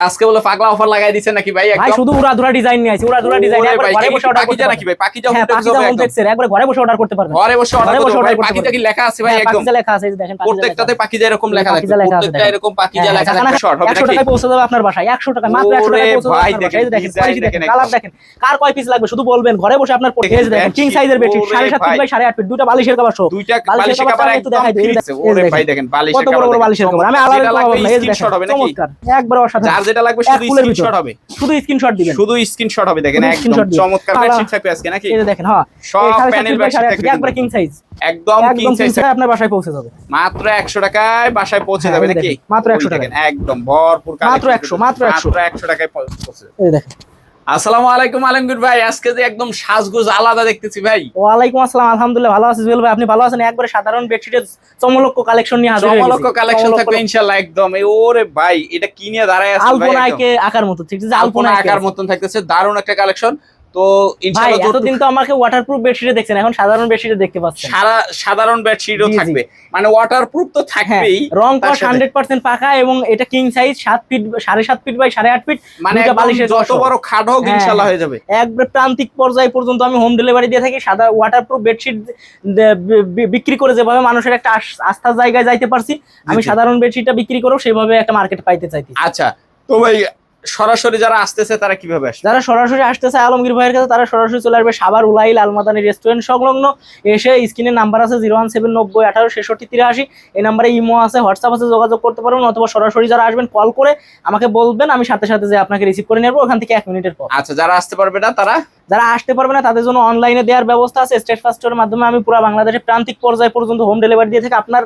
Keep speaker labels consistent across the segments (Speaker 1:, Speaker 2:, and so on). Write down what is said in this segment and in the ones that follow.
Speaker 1: আজকে বলে পাগলা অফার লাগাই দিচ্ছেন নাকি ভাই
Speaker 2: ভাই
Speaker 1: একদম?
Speaker 2: শুধু উড়াধুরা ডিজাইন নিয়ে আইছি উড়াধুরা ডিজাইন একবার ঘরে বসে অর্ডার করতে
Speaker 1: নাকি ভাই? পাকিজা
Speaker 2: হ্যাঁ
Speaker 1: একদম।
Speaker 2: কমপ্লেক্সের একবার ঘরে বসে অর্ডার করতে পারবেন
Speaker 1: ঘরে বসে অর্ডার করতে ভাই
Speaker 2: করতে
Speaker 1: পাকিজা কি লেখা আছে ভাই
Speaker 2: হ্যাঁ,
Speaker 1: একদম?
Speaker 2: পাকিজা লেখা আছে দেখেন
Speaker 1: প্রত্যেকটাতে
Speaker 2: আছে।
Speaker 1: পাকিজা এরকম লেখা
Speaker 2: পাকিজা লেখা আছে
Speaker 1: প্রত্যেকটা এরকম পাকিজা
Speaker 2: হ্যাঁ,
Speaker 1: লেখা থাকবে শর্ট হবে
Speaker 2: 100 টাকায় পৌঁছে যাবে আপনার বাসায় 100 টাকা মাত্র 100 টাকায় পৌঁছে যাবে
Speaker 1: ভাই,
Speaker 2: দেখেন কালার দেখেন কার কয় পিস লাগবে? শুধু বলবেন ঘরে বসে আপনার পড়ে যে দেখেন কিং সাইজের বেডশিট 7.5 বাই 8.5 ফিট দুটো বালিশের কভার সহ
Speaker 1: দুইটা
Speaker 2: বালিশের
Speaker 1: কভার
Speaker 2: একটু দেখাই দিই,
Speaker 1: ওরে ভাই
Speaker 2: দেখেন।
Speaker 1: বালিশের
Speaker 2: কত বড় বড় বালিশের কভার আমি আলাদা
Speaker 1: স্ক্রিনশট হবে নাকি
Speaker 2: একবার অসাধারণ
Speaker 1: যার যেটা লাগবে শুধু স্ক্রিনশট হবে।
Speaker 2: শুধু স্ক্রিনশট দিবেন।
Speaker 1: শুধু স্ক্রিনশট হবে দেখেন একদম চমৎকার। বেডশিট থাকবে আজকে নাকি?
Speaker 2: এই দেখেন হ্যাঁ।
Speaker 1: সব প্যানেল বেডশিট থাকবে
Speaker 2: একবার কিং সাইজ
Speaker 1: একদম কিং সাইজ
Speaker 2: আপনার বাসায় পৌঁছে যাবে।
Speaker 1: মাত্র 100 টাকায় বাসায় পৌঁছে
Speaker 2: হ্যাঁ,
Speaker 1: যাবে নাকি?
Speaker 2: মাত্র 100
Speaker 1: টাকা একদম ভরপুর
Speaker 2: মাত্র
Speaker 1: collection
Speaker 2: 100, মাত্র 100
Speaker 1: মাত্র 100 টাকায় পৌঁছে যাবে।
Speaker 2: এই দেখেন।
Speaker 1: আসসালামু আলাইকুম আলমগীর ভাই আজকে যে একদম সাজগোজ আলাদা দেখতেছি ভাই।
Speaker 2: ওয়ালাইকুম আসসালাম আলহামদুলিল্লাহ ভালো আছি জুয়েল ভাই। আপনি ভালো আছেন? একবারে সাধারণ বেডশিটের চমলক্ষ কালেকশন নিয়ে হাজির চমলক্য
Speaker 1: কালেকশন থাকবে ইনশাআল্লাহ একদম। এই ওরে ভাই এটা কি নিয়ে দাঁড়ায় আছে ভাই
Speaker 2: আলপনাকে আকার মতো ঠিক আছে?
Speaker 1: আলপনা আকার মতন থাকতেছে দারুণ একটা কালেকশন তো ইনশাআল্লাহ
Speaker 2: এতদিন তো আমাকে ওয়াটারপ্রুফ বেডশিটে দেখছেন এখন সাধারণ বেডশিটে দেখতে পাচ্ছেন।
Speaker 1: সারা সাধারণ বেডশিটও। থাকবে। মানে ওয়াটারপ্রুফ তো
Speaker 2: হ্যাঁ
Speaker 1: থাকবেই
Speaker 2: রং কস
Speaker 1: সাথে-
Speaker 2: হান্ড্রেড পার্সেন্ট পাকা এবং এটা কিং সাইজ সাত ফিট সাড়ে সাত ফিট বাই সাড়ে আট ফিট
Speaker 1: মানে
Speaker 2: বালিশের
Speaker 1: যত বড় খাট হোক
Speaker 2: হ্যাঁ,
Speaker 1: ইনশাআল্লাহ
Speaker 2: হ্যাঁ।
Speaker 1: হয়ে যাবে।
Speaker 2: একবার প্রান্তিক পর্যায়ে পর্যন্ত আমি হোম ডেলিভারি দিয়ে থাকি সাদা ওয়াটারপ্রুফ বেডশিট বিক্রি করে যেভাবে মানুষের একটা আস- আস্থার জায়গায় যাইতে পারছি আমি সাধারণ বেডশিটটা বিক্রি করেও সেভাবে একটা মার্কেট পাইতে চাইছি
Speaker 1: আচ্ছা তো ভাই সরাসরি যারা আসতেছে তারা কীভাবে আসবে?
Speaker 2: যারা সরাসরি আসতেছে আলমগীর ভাইয়ের কাছে তারা সরাসরি চলে আসবে সাবার উলাইল আলমাদানি রেস্টুরেন্ট সংলগ্ন। এসে স্ক্রিনের নাম্বার আছে জিরো ওয়ান সেভেন নব্বই আঠারো ছেষট্টি তিরাশি। এই নাম্বারে ইমো আছে হোয়াটসঅ্যাপ আছে যোগাযোগ করতে পারবেন অথবা সরাসরি যারা আসবেন কল করে আমাকে বলবেন আমি সাথে সাথে যে আপনাকে রিসিভ করে নেব ওখান থেকে এক মিনিটের পর।
Speaker 1: আচ্ছা যারা আসতে পারবে না তারা?
Speaker 2: যারা আসতে পারবে না তাদের জন্য অনলাইনে দেওয়ার ব্যবস্থা আছে। স্টেট ফাস্টের মাধ্যমে আমি পুরো বাংলাদেশের প্রান্তিক পর্যায়ে পর্যন্ত হোম ডেলিভারি দিয়ে থাকি। আপনার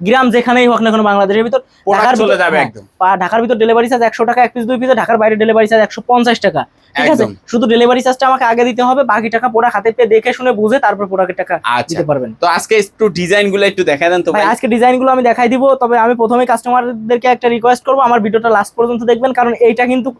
Speaker 2: গ্রাম যেখানেই হোক না কেন বাংলাদেশের ভিতর ঢাকার
Speaker 1: চলে
Speaker 2: ভিতর-
Speaker 1: যাবে
Speaker 2: হ্যাঁ,
Speaker 1: একদম।
Speaker 2: ঢাকার ভিতর ডেলিভারি চার্জ একশো টাকা এক পিস দুই পিসে ঢাকার বাইরে ডেলিভারি চার্জ একশো পঞ্চাশ টাকা। ঠিক আছে? শুধু ডেলিভারি চার্জটা আমাকে আগে দিতে হবে বাকি টাকা প্রোডাক্ট হাতে পেয়ে দেখে শুনে বুঝে তারপর প্রোডাক্টের টাকা
Speaker 1: আচ্ছা।
Speaker 2: দিতে পারবেন।
Speaker 1: তো আজকে একটু ডিজাইনগুলো একটু দেখা দেন তো
Speaker 2: ভাই আজকে ডিজাইনগুলো আমি দেখাই দিব তবে আমি প্রথমে কাস্টমারদেরকে একটা রিকোয়েস্ট করব আমার ভিডিওটা লাস্ট পর্যন্ত দেখবেন কারণ এইটা কিন্তু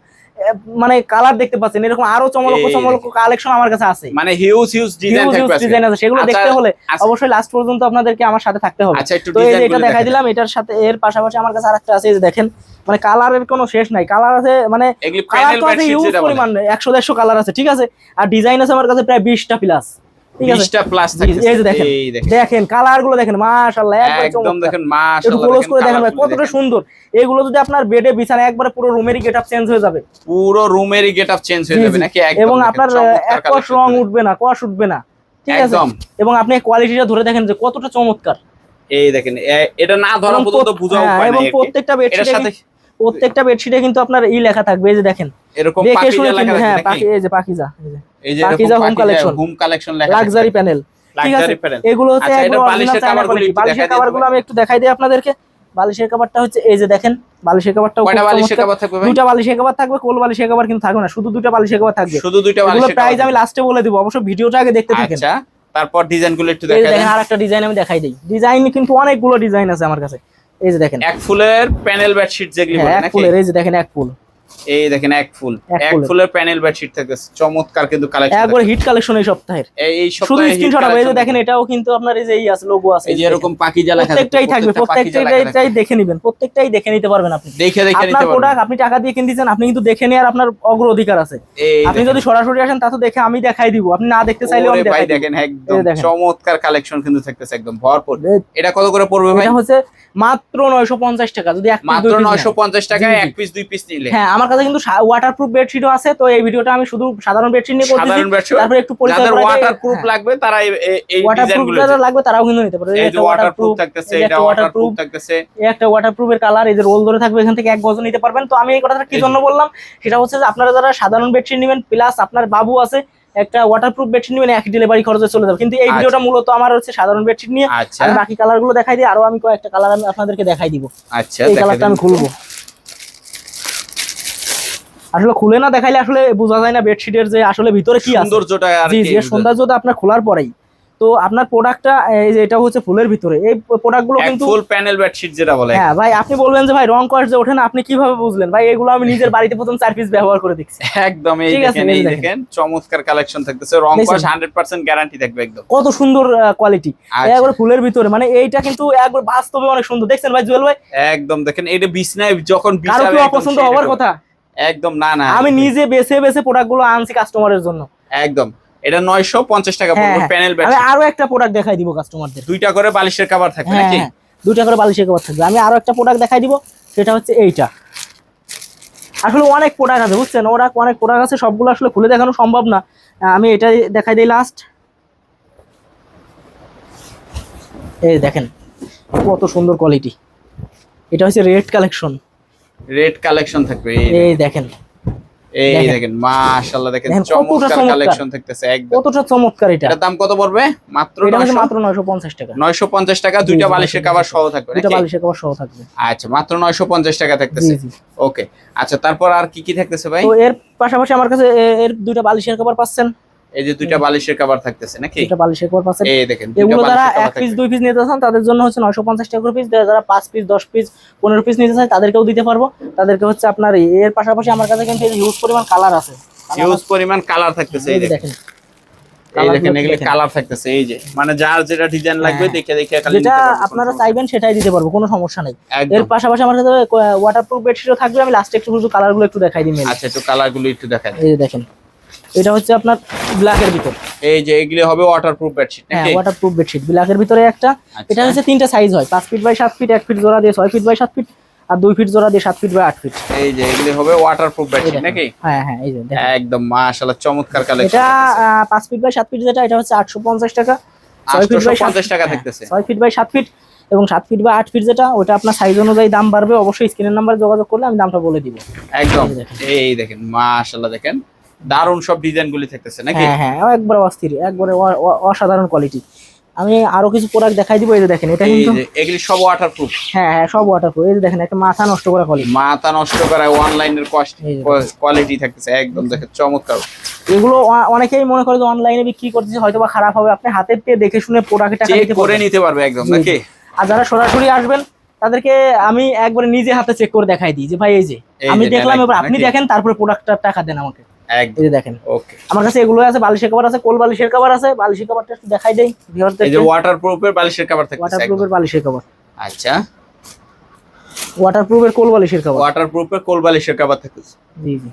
Speaker 2: মানে কালার দেখতে পাচ্ছেন এরকম আরও
Speaker 1: চমলক
Speaker 2: চমলক কালেকশন আমার কাছে আছে।
Speaker 1: মানে হিউজ হিউজ ডিজাইন
Speaker 2: ডিজাইন আছে সেগুলো
Speaker 1: আচ্ছা,
Speaker 2: দেখতে হলে
Speaker 1: আচ্ছা।
Speaker 2: অবশ্যই লাস্ট পর্যন্ত আপনাদেরকে আমার সাথে থাকতে হবে।
Speaker 1: আচ্ছা একটু
Speaker 2: তো এই যে
Speaker 1: ডিজাইন
Speaker 2: এটা দেখাই দিলাম এটার সাথে এর পাশাপাশি আমার কাছে আরেকটা আছে এই যে দেখেন মানে কালারের কোনো শেষ নাই। কালার আছে মানে কালার তো আছে
Speaker 1: বলে
Speaker 2: পরিমাণ একশো দেড়শো কালার আছে ঠিক আছে? আর ডিজাইন আছে আমার কাছে প্রায় বিশটা প্লাস ঠিক আছে?
Speaker 1: 20টা প্লাস
Speaker 2: জি, এই যে দেখেন।
Speaker 1: দেখেন।
Speaker 2: দেখেন কালারগুলো দেখেন মাশাআল্লাহ
Speaker 1: একদম
Speaker 2: চমৎকার।
Speaker 1: দেখেন
Speaker 2: একটু ক্লোজ করে দেখেন ভাই কতটা সুন্দর। এগুলো যদি আপনার বেডে বিছানা একবারে পুরো রুমেরই গেটআপ চেঞ্জ হয়ে যাবে।
Speaker 1: পুরো রুমেরই গেটআপ চেঞ্জ হয়ে যাবে নাকি? একদম
Speaker 2: এবং আপনার এক কষ রং উঠবে না কষ উঠবে না ঠিক আছে? এবং আপনি কোয়ালিটিটা ধরে দেখেন যে কতটা চমৎকার।
Speaker 1: এই দেখেন এটা না ধরা পর্যন্ত বোঝা
Speaker 2: হ্যাঁ,
Speaker 1: উপায়
Speaker 2: এবং। প্রত্যেকটা
Speaker 1: সাথে
Speaker 2: প্রত্যেকটা বেডশিটে কিন্তু আপনার ই লেখা থাকবে এই যে দেখেন।
Speaker 1: এরকম পাখিজা লেখা
Speaker 2: হ্যাঁ
Speaker 1: থাকবে
Speaker 2: পাখি
Speaker 1: নাকি?
Speaker 2: এই যে পাখিজা
Speaker 1: এই যে
Speaker 2: Pakiza home collection।
Speaker 1: Home collection লেখা
Speaker 2: লাক্সারি প্যানেল ঠিক আছে? এগুলো হচ্ছে
Speaker 1: আচ্ছা,
Speaker 2: একদম
Speaker 1: বালিশের। একটু
Speaker 2: বালিশের কভারগুলো আমি একটু দেখাই দিই আপনাদেরকে। বালিশের কভারটা হচ্ছে এই যে দেখেন বালিশের কভারটাও
Speaker 1: কয়টা বালিশের কভার থাকবে
Speaker 2: দুইটা বালিশের কভার থাকবে কোল বালিশের কভার কিন্তু থাকবে না শুধু দুইটা বালিশের কভার থাকবে।
Speaker 1: শুধু
Speaker 2: এগুলো
Speaker 1: বালিশের
Speaker 2: প্রাইস আমি লাস্টে বলে দিব অবশ্য ভিডিওটা আগে দেখতে থাকেন।
Speaker 1: আচ্ছা তারপর ডিজাইনগুলো একটু
Speaker 2: এই যে দেখেন আর একটা ডিজাইন আমি দেখাই দিই। ডিজাইন কিন্তু অনেকগুলো ডিজাইন আছে আমার কাছে। এই যে দেখেন।
Speaker 1: এক ফুলের প্যানেল বেডশিট যেগুলি
Speaker 2: হ্যাঁ এক ফুলের এই যে দেখেন এক ফুল।
Speaker 1: এই দেখেন এক ফুল।
Speaker 2: এক ফুলের।
Speaker 1: প্যানেল বেডশিট থাকবে চমৎকার কিন্তু কালেকশন
Speaker 2: একবার হিট কালেকশন এই সপ্তাহের।
Speaker 1: এই
Speaker 2: শুধু স্ক্রিনশট হবে এই যে দেখেন এটাও কিন্তু আপনার এই যে এই আছে লোগো আছে।
Speaker 1: এই যে এরকম পাখিজা লেখা থাকবে,
Speaker 2: প্রত্যেকটাই থাকবে প্রত্যেকটাই দেখে নেবেন প্রত্যেকটাই দেখে নিতে পারবেন আপনি।
Speaker 1: দেখে দেখে নিতে
Speaker 2: আপনার
Speaker 1: পারবেন।
Speaker 2: প্রোডাক্ট আপনি টাকা দিয়ে কিনতেছেন আপনি কিন্তু দেখে নেওয়ার আপনার অগ্রাধিকার আছে। আপনি যদি সরাসরি আসেন তা তো দেখে আমি দেখাই দিব। আপনি না দেখতে চাইলেও আমি
Speaker 1: ভাই
Speaker 2: দেখাই
Speaker 1: দেখেন একদম চমৎকার কালেকশন কিন্তু থাকতেছে একদম ভরপুর। এটা কত করে পড়বে ভাই?
Speaker 2: এটা হচ্ছে মাত্র 950 টাকা যদি এক
Speaker 1: মাত্র
Speaker 2: দুই piece নেন।
Speaker 1: নয়শো পঞ্চাশ টাকায়
Speaker 2: জি, জি।
Speaker 1: এক পিস দুই পিস নিলে।
Speaker 2: হ্যাঁ আমার কাছে কিন্তু ওয়াটারপ্রুফ বেডশিটও আছে তো এই ভিডিওটা আমি শুধু সাধারণ বেডশিট নিয়ে
Speaker 1: সাধারণ
Speaker 2: তারপরে একটু পরিচয়
Speaker 1: যাদের ওয়াটার প্রুফ লাগবে তারা এই- এই- এই ডিজাইন ওয়াটারপ্রুফগুলো
Speaker 2: যারা লাগবে তারাও কিন্তু নিতে পারে
Speaker 1: এই যে ওয়াটার প্রুফ
Speaker 2: ওয়াটারপ্রুফ
Speaker 1: থাকতেছে এটা
Speaker 2: একটা
Speaker 1: ওয়াটার প্রুফ থাকতেছে।
Speaker 2: এই একটা ওয়াটারপ্রুফের কালার এই যে রোল ধরে থাকবে এখান থেকে এক গজ নিতে পারবেন। তো আমি এই কথাটা কি জন্য বললাম? সেটা হচ্ছে যে আপনারা যারা সাধারণ বেডশিট নেবেন প্লাস আপনার বাবু আছে একটা ওয়াটারপ্রুফ বেডশিট নেবেন এক ডেলিভারি খরচে চলে যাবে। কিন্তু এই
Speaker 1: আচ্ছা।
Speaker 2: ভিডিওটা মূলত আমার হচ্ছে সাধারণ বেডশিট নিয়ে
Speaker 1: আচ্ছা।
Speaker 2: আমি বাকি কালারগুলো দেখাই দিই আরও আমি কয়েকটা কালার আমি আপনাদেরকে দেখাই দিব।
Speaker 1: আচ্ছা
Speaker 2: এই কালারটা আমি খুলবো। আসলে খুলে না দেখাইলে আসলে বোঝা যায় না বেডশিটের যে আসলে ভিতরে কি আছে।
Speaker 1: সৌন্দর্যটা আর
Speaker 2: জি জি এর সৌন্দর্যতা আপনার খোলার পরেই। তো আপনার প্রোডাক্টটা এই যে এটা হচ্ছে ফুলের ভিতরে। এই প্রোডাক্টগুলো কিন্তু
Speaker 1: ফুল প্যানেল বেডশিট যেটা বলে।
Speaker 2: হ্যাঁ ভাই আপনি বলবেন যে ভাই রং কস যে ওঠে না আপনি কীভাবে বুঝলেন? ভাই এগুলো আমি নিজের বাড়িতে প্রথম চার পিস ব্যবহার করে দেখছি।
Speaker 1: একদম এই দেখেন
Speaker 2: এই দেখেন।
Speaker 1: চমৎকার কালেকশন থাকতেছে। রং হান্ড্রেড পার্সেন্ট গ্যারান্টি থাকবে একদম।
Speaker 2: কত সুন্দর কোয়ালিটি
Speaker 1: আচ্ছা।
Speaker 2: একবার ফুলের ভিতরে। মানে এইটা কিন্তু একবার বাস্তবে অনেক সুন্দর। দেখছেন ভাই জুয়েল ভাই?
Speaker 1: একদম দেখেন এটা বিছনায় যখন কারও
Speaker 2: কি অপছন্দ হওয়ার কথা?
Speaker 1: একদম না না
Speaker 2: আমি নিজে বেছে বেছে প্রোডাক্টগুলো আনছি কাস্টমারের জন্য।
Speaker 1: একদম। এটা নয়শো পঞ্চাশ টাকা পড়বে। প্যানেল
Speaker 2: আমি
Speaker 1: বেডশিট
Speaker 2: আরও একটা প্রোডাক্ট দেখাই দিব কাস্টমারদের
Speaker 1: দুইটা করে বালিশের কভার থাকবে
Speaker 2: হ্যাঁ
Speaker 1: নাকি?
Speaker 2: হ্যাঁ দুইটা করে বালিশের কভার থাকবে। আমি আরও একটা প্রোডাক্ট দেখাই দিব সেটা হচ্ছে এইটা। আসলে অনেক প্রোডাক্ট আছে বুঝছেন? ওরা অনেক প্রোডাক্ট আছে সবগুলো আসলে খুলে দেখানো সম্ভব না। আমি এটা দেখাই দিই লাস্ট এই দেখেন কত সুন্দর কোয়ালিটি এটা হচ্ছে রেড কালেকশন
Speaker 1: রেড কালেকশন থাকবে এই
Speaker 2: দেখেন।
Speaker 1: এই
Speaker 2: দেখেন।
Speaker 1: মাশাআল্লাহ দেখেন চমৎকার। কালেকশন থাকতেছে একদম।
Speaker 2: কতটা চমৎকার এটা।
Speaker 1: এটার দাম কত পড়বে? মাত্র
Speaker 2: এটা মাত্র নয়শো পঞ্চাশ টাকা।
Speaker 1: নয়শো পঞ্চাশ টাকা
Speaker 2: জি,
Speaker 1: দুইটা বালিশের
Speaker 2: 950
Speaker 1: কভার সহ থাকবে
Speaker 2: দুইটা বালিশের কভার সহ থাকবে।
Speaker 1: আচ্ছা মাত্র নয়শো পঞ্চাশ টাকা থাকতেছে। ওকে আচ্ছা তারপর আর কি কি থাকতেছে ভাই?
Speaker 2: তো এর পাশাপাশি আমার কাছে এর দুইটা বালিশের কভার পাচ্ছেন।
Speaker 1: এই যে দুইটা বালিশের কভার থাকতেছে নাকি?
Speaker 2: দুইটা বালিশের কভার পাচ্ছেন
Speaker 1: এই দেখেন
Speaker 2: এগুলো যারা এক পিস। দুই পিস নিতে চান তাদের জন্য হচ্ছে নয়শো পঞ্চাশ টাকা করে পিস যারা পাঁচ পিস দশ পিস পনেরো পিস নিতে চায় তাদেরকেও দিতে পারব। তাদেরকে হচ্ছে আপনার এর পাশাপাশি আমার কাছে কিন্তু হিউজ পরিমাণ কালার আছে।
Speaker 1: হিউজ পরিমাণ কালার থাকতেছে এই দেখেন।
Speaker 2: দেখেন।
Speaker 1: এই দেখেন এগুলো কালার থাকতেছে এই যে। মানে যার যেটা ডিজাইন লাগবে
Speaker 2: হ্যাঁ।
Speaker 1: দেখে দেখে খালি
Speaker 2: যেটা আপনারা চাইবেন সেটাই দিতে পারব কোনো সমস্যা নেই। এর পাশাপাশি আমার কাছে ওয়াটারপ্রুফ বেডশিটও থাকবে আমি লাস্টে একটু কালারগুলো একটু দেখাই দিই
Speaker 1: আচ্ছা একটু কালারগুলো একটু দেখান
Speaker 2: এই দেখেন। এটা হচ্ছে আপনার ব্ল্যাকের ভিতর।
Speaker 1: এই যে এগুলি হবে ওয়াটারপ্রুফ বেডশিট
Speaker 2: হ্যাঁ ওয়াটারপ্রুফ বেডশিট ব্ল্যাকের ভিতরে একটা
Speaker 1: আচ্ছা।
Speaker 2: এটা হচ্ছে তিনটা সাইজ হয়। পাঁচ ফিট বাই সাত ফিট এক ফিট জোড়া দিয়ে ছয় ফিট বাই সাত ফিট আর দুই ফিট জোড়া দিয়ে সাত ফিট বাই আট ফিট
Speaker 1: এই যে এগুলি হবে ওয়াটারপ্রুফ বেডশিট নাকি?
Speaker 2: হ্যাঁ হ্যাঁ এই যে।
Speaker 1: একদম মাশাআল্লাহ চমৎকার কালেকশন
Speaker 2: এটা পাঁচ ফিট বাই সাত ফিট যেটা এটা হচ্ছে আটশো পঞ্চাশ টাকা। ছয় ফিট বাই
Speaker 1: 850 টাকা
Speaker 2: হ্যাঁ,
Speaker 1: থাকতেছে।
Speaker 2: ছয় ফিট বাই সাত ফিট এবং সাত ফিট বা আট ফিট যেটা ওটা আপনার সাইজ অনুযায়ী দাম বাড়বে। অবশ্যই স্ক্রিনের নাম্বারে যোগাযোগ করলে আমি দামটা বলে দিব।
Speaker 1: একদম।
Speaker 2: এই দেখেন।
Speaker 1: এই দেখেন মাশাআল্লাহ দেখেন। দারুণ সব ডিজাইন গুলি থাকতেছে নাকি?
Speaker 2: হ্যাঁ হ্যাঁ একবার অস্থির একবারে অসাধারণ কোয়ালিটি আমি আরও কিছু প্রোডাক্ট দেখাই দিব এই যে দেখেন এটা কিন্তু
Speaker 1: এগুলি সব ওয়াটারপ্রুফ
Speaker 2: হ্যাঁ হ্যাঁ সব ওয়াটারপ্রুফ এই যে দেখেন একটা মাথা নষ্ট করা কোয়ালিটি
Speaker 1: মাথা নষ্ট করা অনলাইনের কস্ট কোয়ালিটি থাকতেছে একদম দেখেন চমৎকার।
Speaker 2: এগুলো অনেকেই মনে করে যে অনলাইনে বিক্রি করতেছে হয়তো বা খারাপ হবে। আপনি হাতে পেয়ে দেখে শুনে প্রোডাক্টের টাকা
Speaker 1: চেক করে নিতে পারবে একদম নাকি?
Speaker 2: আর যারা সরাসরি আসবেন তাদেরকে আমি একবারে নিজে হাতে চেক করে দেখাই দিই যে ভাই এই যে আমি দেখলাম
Speaker 1: দেখ,
Speaker 2: এবার আপনি দেখেন তারপরে প্রোডাক্টটার টাকা দেন আমাকে। এই যে দেখেন।
Speaker 1: ওকে
Speaker 2: আমার কাছে এগুলো আছে বালিশের কভার আছে কোল বালিশের কভার আছে বালিশের কভারটা একটু দেখাই দেই
Speaker 1: এই যে ওয়াটারপ্রুফের বালিশের কভার থাকে।
Speaker 2: ওয়াটারপ্রুফের বালিশের কভার
Speaker 1: আচ্ছা।
Speaker 2: ওয়াটারপ্রুফের কোল বালিশের কভার
Speaker 1: ওয়াটারপ্রুফের কোল বালিশের কভার থাকে
Speaker 2: জি জি।